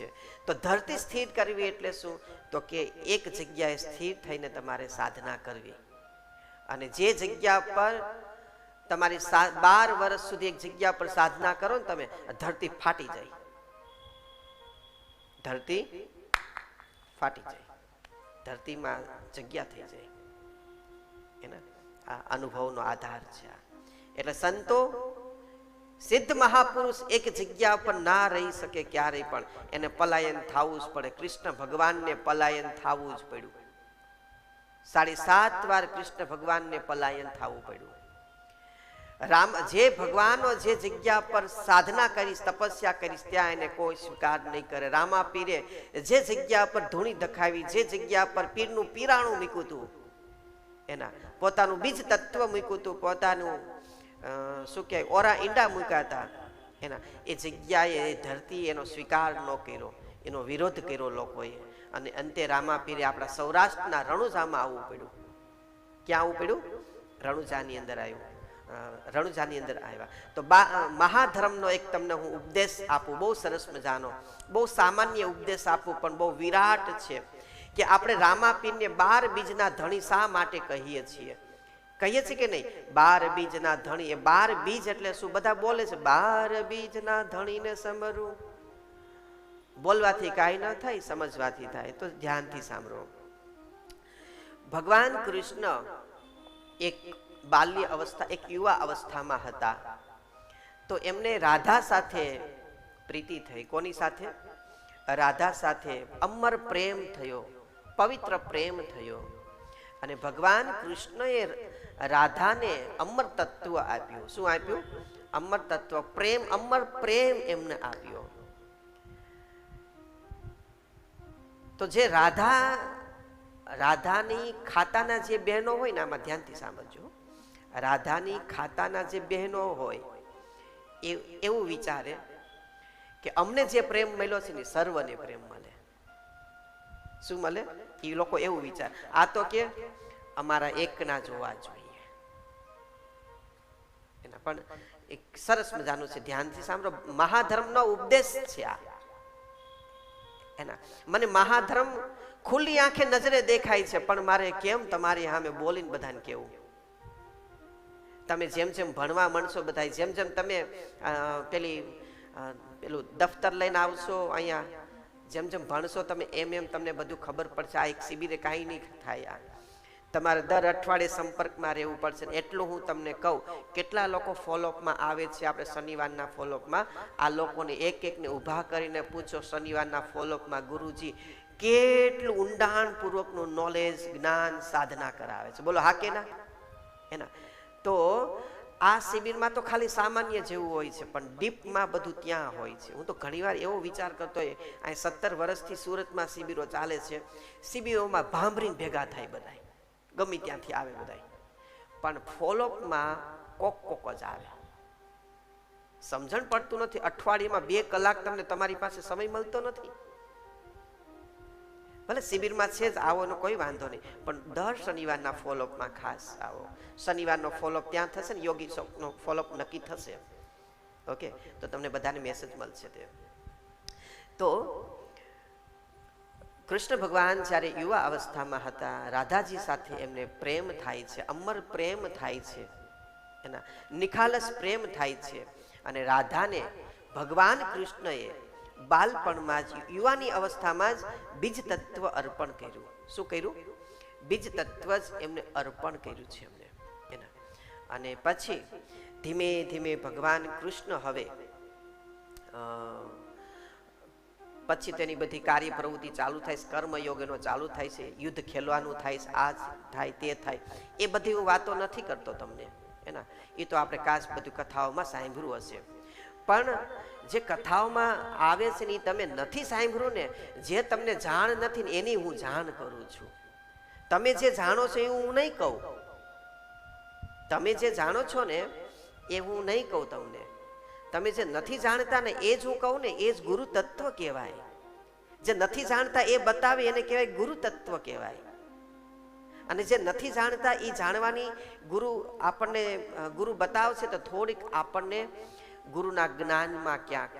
છે. તો ધરતી સ્થિર કરવી એટલે શું? તો કે એક જગ્યાએ સ્થિર થઈને તમારે સાધના કરવી. અને જે જગ્યા પર તમારી બાર વર્ષ સુધી એક જગ્યા પર સાધના કરો ને તમે ધરતી ફાટી જાય. ધરતી ફાટી જાય. ધરતીમાં જગ્યા થઈ જાય. એના આ અનુભવનો આધાર છે એટલે સંતો સિદ્ધ મહાપુરુષ એક જગ્યા પર ના રહી શકે ક્યારેય પણ. એને પલાયન થવું જ પડે. કૃષ્ણ ભગવાનને પલાયન થવું જ પડ્યું. સાડી સાત વાર કૃષ્ણ ભગવાનને પલાયન થવું પડ્યું. રામ જે ભગવાનો જે જગ્યા પર સાધના કરીશ, તપસ્યા કરીશ, ત્યાં એને કોઈ સ્વીકાર નહીં કરે. રામા પીરે જે જગ્યા પર ધૂણી દખાવી, જે જગ્યા પર પીરનું પીરાણું મૂક્યું હતું એના પોતાનું બીજ તત્વ મૂક્યું હતું પોતાનું શું કહેવાય? ઓરા ઈંડા મૂક્યા હતા. એના, એ જગ્યાએ ધરતી એનો સ્વીકાર ન કર્યો. એનો વિરોધ કર્યો લોકોએ. અને અંતે રામા પીરે આપણા સૌરાષ્ટ્રના રણુજામાં આવવું પડ્યું. ક્યાં આવવું પડ્યું? રણુજાની અંદર આવ્યું. રણુજાની અંદર આવ્યા. તો મહાધર્મનો એક તમને હું ઉપદેશ આપું. બહુ સરસ મજાનો. બહુ સામાન્ય ઉપદેશ આપું, પણ બહુ વિરાટ છે. કે આપણે રામાપીરને બાર બીજના ધણી શા માટે કહીએ છીએ? કહીએ છીએ કે નહીં? બાર બીજના ધણી. એ બાર બીજ એટલે શું? બધા બોલે છે, બાર બીજના ધણીને સમરું બોલવાથી કાંઈ ન થાય, સમજવાથી થાય. તો ધ્યાનથી સાંભળો. ભગવાન કૃષ્ણ એક બાલ્ય અવસ્થા, એક યુવા અવસ્થામાં હતા. તો એમને રાધા સાથે પ્રીતિ થઈ. કોની સાથે? રાધા સાથે અમર પ્રેમ થયો, પવિત્ર પ્રેમ થયો. અને ભગવાન કૃષ્ણએ રાધાને અમર તત્વ આપ્યું. શું આપ્યું? અમર તત્વ, પ્રેમ, અમર પ્રેમ એમને આપ્યો. તો જે રાધા, રાધાની ખાતાના જે બહેનો હોય ને, આમાં ધ્યાનથી સાંભળજો. રાધાની ખાતાના જે બહેનો હોય, એ એવું વિચારે કે અમને જે પ્રેમ મળ્યો છે ને સર્વને પ્રેમ મળે. શું મળે? એ લોકો એવું વિચાર. આ તો કે અમારા એકના જોવા જોઈએ. એના પણ એક સરસ મજાનું છે, ધ્યાનથી સાંભળો. મહાધર્મનો ઉપદેશ છે આ. એના, મને મહાધર્મ ખુલ્લી આંખે નજરે દેખાય છે, પણ મારે કેમ તમારી સામે બોલીને બધાને કેવું? તમે જેમ જેમ ભણવા માંડશો બધા જેમ જેમ તમે પેલી પેલું દફતર લઈને આવશો અહીંયા, જેમ જેમ ભણશો તમે, એમ એમ તમને બધું ખબર પડશે. આ એક શિબિરે કાંઈ નહીં થાય આ. તમારે દર અઠવાડિયે સંપર્કમાં રહેવું પડશે એટલું હું તમને કહું, કેટલા લોકો ફોલોઅપમાં આવે છે આપણે શનિવારના ફોલોઅપમાં? આ લોકોને એક એકને ઊભા કરીને પૂછો શનિવારના ફોલોઅપમાં ગુરુજી કેટલું ઊંડાણપૂર્વકનું નોલેજ જ્ઞાન, સાધના કરાવે છે. બોલો, હા કે ના? એના તો આ શિબિરમાં તો ખાલી સામાન્ય જેવું હોય છે, પણ ડીપમાં બધું ત્યાં હોય છે. હું તો ઘણીવાર એવો વિચાર કરતો હોય અહીં સત્તર વર્ષથી સુરતમાં શિબિરો ચાલે છે. શિબિરોમાં ભાંભરીને ભેગા થાય બધાય. ગમે ત્યાંથી આવે બધાય. પણ ફોલોઅપમાં કોક કોક જ આવે. સમજણ પડતું નથી. અઠવાડિયામાં બે કલાક તમને તમારી પાસે સમય મળતો નથી. ભલે શિબિરમાં છે જ, આવો એનો કોઈ વાંધો નહીં. પણ દર શનિવારના ફોલોઅપમાં ખાસ આવો. શનિવારનો ફોલોઅપ ત્યાં થશે ને, યોગી શોકનો ફોલોઅપ નક્કી થશે. ઓકે તો તમને બધાને મેસેજ મળશે તે. તો કૃષ્ણ ભગવાન જ્યારે યુવા અવસ્થામાં હતા, રાધાજી સાથે એમને પ્રેમ થાય છે, અમર પ્રેમ થાય છે, એના નિખાલસ પ્રેમ થાય છે અને રાધાને ભગવાન કૃષ્ણએ બાલપણમાં જ યુવાની અવસ્થામાં જ બીજ તત્વ અર્પણ કર્યું. શું કર્યું? બીજ તત્વ જ એમને અર્પણ કર્યું છે એમને. એના. અને પછી ધીમે ધીમે ભગવાન કૃષ્ણ હવે પછી તેની બધી કાર્ય પ્રવૃત્તિ ચાલુ થાય છે કર્મયોગ એનો ચાલુ થાય છે, યુદ્ધ ખેલવાનું થાય છે, આ થાય, તે થાય. એ બધી હું વાતો નથી કરતો તમને, એના. એ તો આપણે કાચ બધું કથાઓમાં સાંભળ્યું હશે. પણ જે કથાઓમાં આવે છે ને એ તમે નથી સાંભળ્યું ને, જે તમને જાણ નથી ને, એની હું જાણ કરું છું. તમે જે જાણો છો એ હું નહીં કહું. તમે જે જાણો છો ને, એ હું નહીં કહું તમને. તમે જે નથી જાણતા ને એ જ હું કહું ને, એ જ ગુરુ તત્વ કહેવાય. જે નથી જાણતા એ બતાવે, એને કહેવાય ગુરુ તત્વ કહેવાય. અને જે નથી જાણતા એ જાણવાની ગુરુ આપણને ગુરુ બતાવશે તો થોડીક આપણને ગુરુના જ્ઞાનમાં ક્યાંક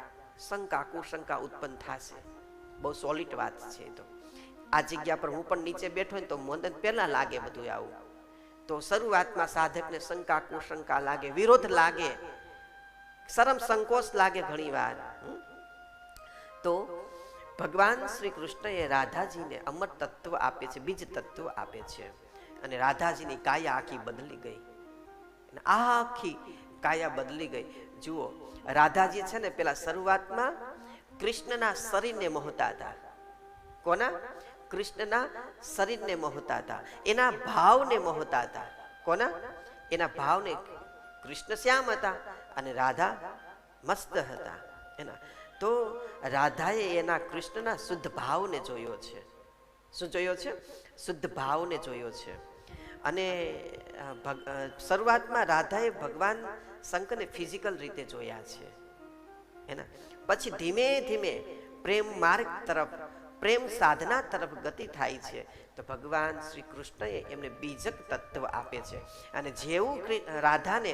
શંકા, કુશંકા ઉત્પન્ન થશે. બહુ સોલિડ વાત છે તો. આ જગ્યા પર હું પણ નીચે બેઠો ને તો મને પહેલાં લાગે બધું આવું. તો શરૂઆતમાં સાધકને શંકા, કુશંકા લાગે, વિરોધ લાગે. શરમ સંકોચ લાગે ઘણીવાર? તો ભગવાન શ્રી કૃષ્ણએ રાધાજીને અમર તત્વ આપે છે, બીજ તત્વ આપે છે. અને રાધાજીની કાયા આખી બદલી ગઈ. આખી કાયા બદલી ગઈ. જુઓ, રાધાજી છે ને પેલા શરૂઆતમાં કૃષ્ણના શરીરને મોહતા હતા. કોના? કૃષ્ણના શરીરને મોહતા હતા. એના ભાવને મોહતા હતા. કોના? એના ભાવને કૃષ્ણ શ્યામ હતા. અને રાધા મસ્ત હતા એના. તો રાધાએ એના કૃષ્ણના શુદ્ધ ભાવને જોયો છે. શું જોયો છે? શુદ્ધ ભાવને જોયો છે. અને શરૂઆતમાં રાધાએ ભગવાન શંકરને ફિઝિકલ રીતે જોયા છે. એના. પછી ધીમે ધીમે પ્રેમ માર્ગ તરફ, પ્રેમ સાધના તરફ ગતિ થાય છે. તો ભગવાન શ્રી કૃષ્ણએ એમને બીજક તત્વ આપે છે. અને જેવું રાધાને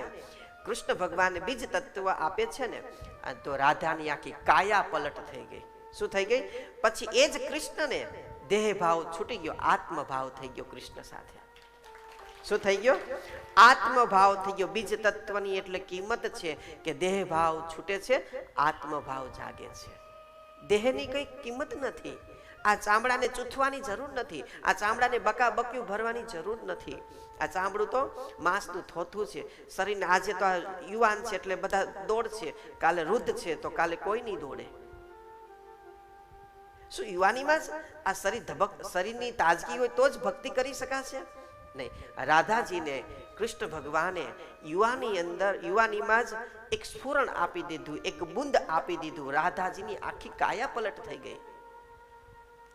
કૃષ્ણ ભગવાન બીજ તત્વ આપે છે ને તો રાધાની આખી કાયા પલટ થઈ ગઈ. શું થઈ ગઈ? પછી એ જ કૃષ્ણને દેહ ભાવ છૂટી ગયો, આત્મભાવ થઈ ગયો કૃષ્ણ સાથે. શું થઈ ગયો? આત્મભાવ થઈ ગયો. બીજ તત્વની એટલે કિંમત છે કે દેહ ભાવ છૂટે છે, આત્મભાવ જાગે છે. દેહની કઈ કિંમત નથી. આ ચામડાને ચૂથવાની જરૂર નથી. આ ચામડાને બકા બક્યું ભરવાની જરૂર નથી. આ ચામડું તો માંસનું થોથું છે. શરીરને આજે તો આ યુવાન છે એટલે બધા દોડ છે. કાલે વૃદ્ધ છે તો કાલે કોઈ નહીં દોડે. શું યુવાનીમાં જ આ શરીર ધબક શરીરની તાજગી હોય તો જ ભક્તિ કરી શકાશે? નહીં. રાધાજીને, કૃષ્ણ ભગવાને યુવાની અંદર, યુવાનીમાં જ એક સ્ફુરણ આપી દીધું, એક બુંદ આપી દીધું. રાધાજીની આખી કાયા પલટ થઈ ગઈ.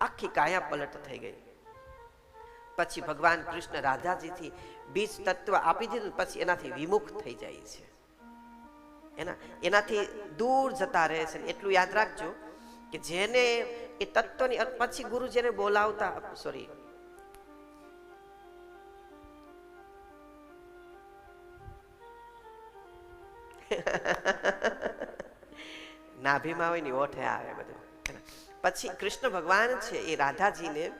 આખી કાયા પલટ થઈ ગઈ. પછી ભગવાન કૃષ્ણ રાધાજીથી બીજ તત્વ આપી દીધું, પછી એનાથી વિમુખ થઈ જાય છે. એના, એનાથી દૂર જતા રહે છે. એટલું યાદ રાખજો કે જેને, એ તત્વની પછી ગુરુ જેને બોલાવતા સોરી નાભીમાં હોય ને ઓઠે આવે બધું. પછી કૃષ્ણ ભગવાન છે એ રાધાજીને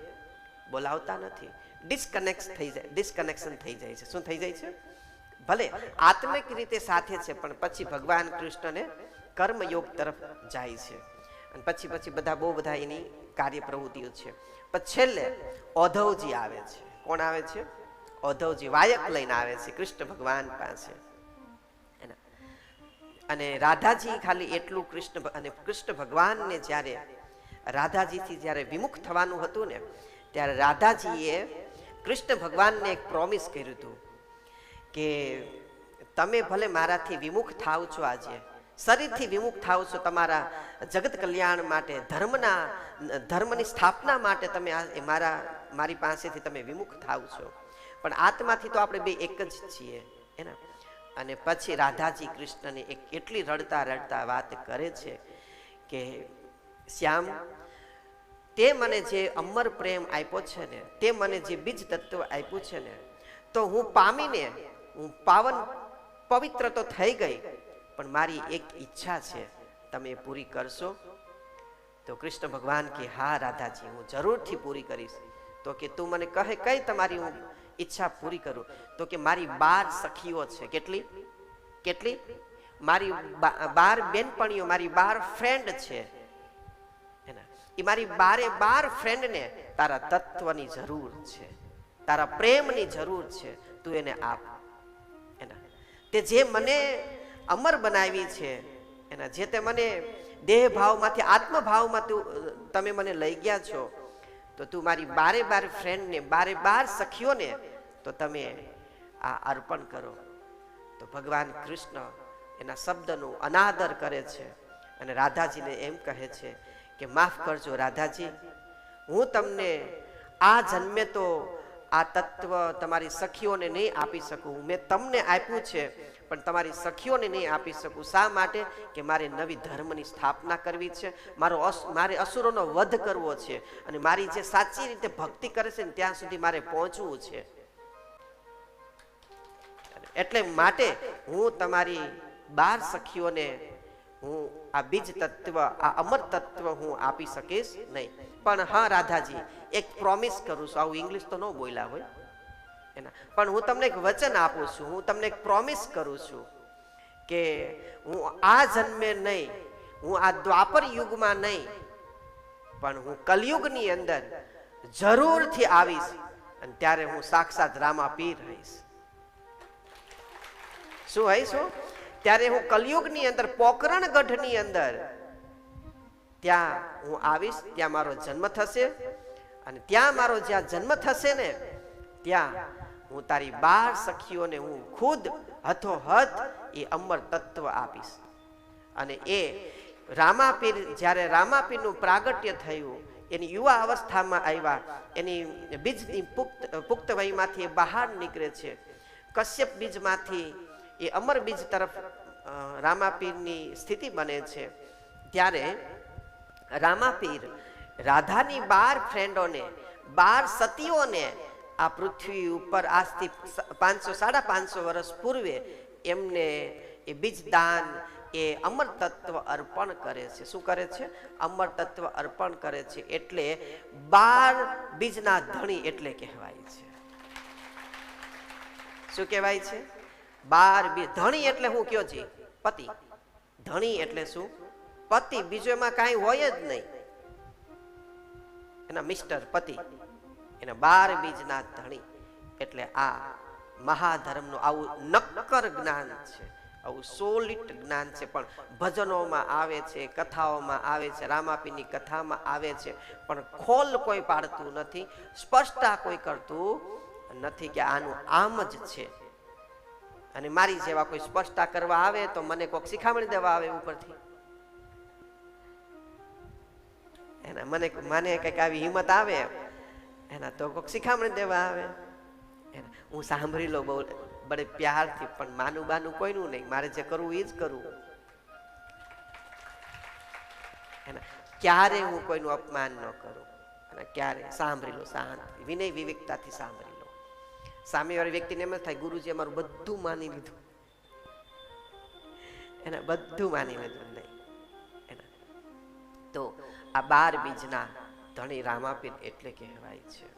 બોલાવતા નથી. ડિસ્કનેક્ટ થઈ જાય ડિસ્કનેક્શન થઈ જાય છે. શું થઈ જાય છે? ભલે આત્મિક રીતે સાથે છે, પણ પછી ભગવાન કૃષ્ણને કર્મયોગ તરફ જાય છે. અને પછી પછી બધા બહુ બધા એની કાર્ય પ્રવૃત્તિઓ છે. પછી છેલ્લે ઓધવજી આવે છે. કોણ આવે છે? ઓધવજી વાયક લઈને આવે છે, કૃષ્ણ ભગવાન પાસે. અને રાધાજી ખાલી એટલું કૃષ્ણ અને કૃષ્ણ ભગવાનને જ્યારે રાધાજીથી જ્યારે વિમુખ થવાનું હતું ને, ત્યારે રાધાજીએ કૃષ્ણ ભગવાનને એક પ્રોમિસ કર્યું હતું કે તમે ભલે મારાથી વિમુખ થાવ છો આજે, શરીરથી વિમુખ થાવ છો, તમારા જગત કલ્યાણ માટે, ધર્મના, ધર્મની સ્થાપના માટે તમે મારા, મારી પાસેથી તમે વિમુખ થાવ છો. પણ આત્માથી તો આપણે બે એક જ છીએ એના અને પછી રાધાજી કૃષ્ણને એક એટલી રડતા રડતા વાત કરે છે કે શ્યામ, તે મને જે અમર પ્રેમ આપ્યો છે ને, તે મને જે બીજ તત્વ આપ્યું છે ને, તો હું પામીને, હું પાવન પવિત્ર તો થઈ ગઈ, પણ મારી એક ઈચ્છા છે, તમે પૂરી કરશો? તો કૃષ્ણ ભગવાન કે, હા, રાધાજી, હું જરૂરથી પૂરી કરીશ. તો કે, તું મને કહે, કઈ તમારી હું ઈચ્છા પૂરી કરું? તો કે, મારી બાર સખીઓ છે. કેટલી? કેટલી? મારી બાર બેનપણીઓ, મારી બાર ફ્રેન્ડ છે. એ મારી બારે બાર ફ્રેન્ડને તારા તત્વની જરૂર છે. તારા પ્રેમની જરૂર છે. તું એને આપ. એના. તે જે મને અમર બનાવી છે, એના. જે તે મને દેહ ભાવમાંથી આત્મભાવમાં તું તમે મને લઈ ગયા છો, તો તું મારી બારે બાર ફ્રેન્ડને બારે બાર સખીઓને, તો તમે આ અર્પણ કરો. તો ભગવાન કૃષ્ણ એના શબ્દનું અનાદર કરે છે અને રાધાજીને એમ કહે છે કે માફ કરજો રાધાજી, હું તમને આ જન્મે તો આ તત્વ તમારી સખીઓને નહીં આપી શકું. મેં તમને આપ્યું છે, પણ તમારી સખીઓને નહીં આપી શકું. શા માટે? કે મારે નવી ધર્મની સ્થાપના કરવી છે, મારો મારે અસુરોનો વધ કરવો છે, અને મારી જે સાચી રીતે ભક્તિ કરે છે ત્યાં સુધી મારે પહોંચવું છે. એટલે માટે હું તમારી બાર સખીઓને હું આ બીજ તત્વ, આ અમર તત્વ હું આપી શકીશ નહીં. પણ હા, રાધાજી, એક પ્રોમિસ કરું છું. આવું ઇંગ્લિશ તો ન બોલ્યા હોય. એના. પણ હું તમને એક વચન આપું છું. હું તમને એક પ્રોમિસ કરું છું કે હું આ જન્મે નહીં, હું આ દ્વાપર યુગમાં નહીં, પણ હું કલયુગની અંદર જરૂરથી આવીશ અને ત્યારે હું સાક્ષાત રામા પીર રહીશ. શું હઈશ ત્યારે હું કલયુગની અંદર, પોકરણ ગઢની અંદર, ત્યાં હું આવીશ, ત્યાં મારો જન્મ થશે અને ત્યાં મારો જ્યાં જન્મ થશે ને, ત્યાં હું તારી બાર સખીઓને હું ખુદ હથોહથ એ અમર તત્વ આપીશ. અને એ રામાપીર, જ્યારે રામાપીરનું પ્રાગટ્ય થયું, એની યુવા અવસ્થામાં આવ્યા, એની બીજની પુખ્ત પુખ્ત વયમાંથી બહાર નીકળે છે. કશ્યપ બીજમાંથી એ અમર બીજ તરફ રામાપીરની સ્થિતિ બને છે. ત્યારે રામાપીર રાધાની બાર ફ્રેન્ડોને, બાર સતીઓને આ પૃથ્વી ઉપર આજથી પાંચસો, સાડા પાંચસો વર્ષ પૂર્વે એમને એ બીજદાન, એ અમર તત્વ અર્પણ કરે છે. શું કરે છે? અમર તત્વ અર્પણ કરે છે એટલે બાર બીજના ધણી એટલે કહેવાય છે. શું કહેવાય છે? બાર બી ધણી એટલે હું કયો જી? પતિ. ધણી એટલે શું? પતિ બીજું એમાં કાંઈ હોય જ નહીં. એના મિસ્ટર પતિ. એના બાર બીજના ધણી. એટલે આ મહાધર્મનું આવું નક્કર જ્ઞાન છે. આવું સોલિટ જ્ઞાન છે. પણ ભજનોમાં આવે છે, કથાઓમાં આવે છે, રામાપીની કથામાં આવે છે. પણ ખોલ કોઈ પાડતું નથી. સ્પષ્ટતા કોઈ કરતું નથી કે આનું આમ જ છે. અને મારી જેવા કોઈ સ્પષ્ટતા કરવા આવે તો મને કોઈક શિખામણી દેવા આવે ઉપરથી. એના મને મને કંઈક આવી હિંમત આવે, એના તો કોઈક શિખામણી દેવા આવે. એના હું સાંભળી લો બહુ બડે પ્યારથી, પણ માનું બાનું કોઈનું નહીં. મારે જે કરવું એ જ કરવું એના ક્યારે હું કોઈનું અપમાન ન કરું? અને ક્યારે? સાંભળી લો, શાંત. વિનય વિવેકતાથી સાંભળી સામેવાળી વ્યક્તિને એમ જ થાય, ગુરુજી, અમારું બધું માની લીધું. એને બધું માની લીધું નહીં એના. તો આ બાર બીજના ધણી રામાપીર એટલે કહેવાય છે.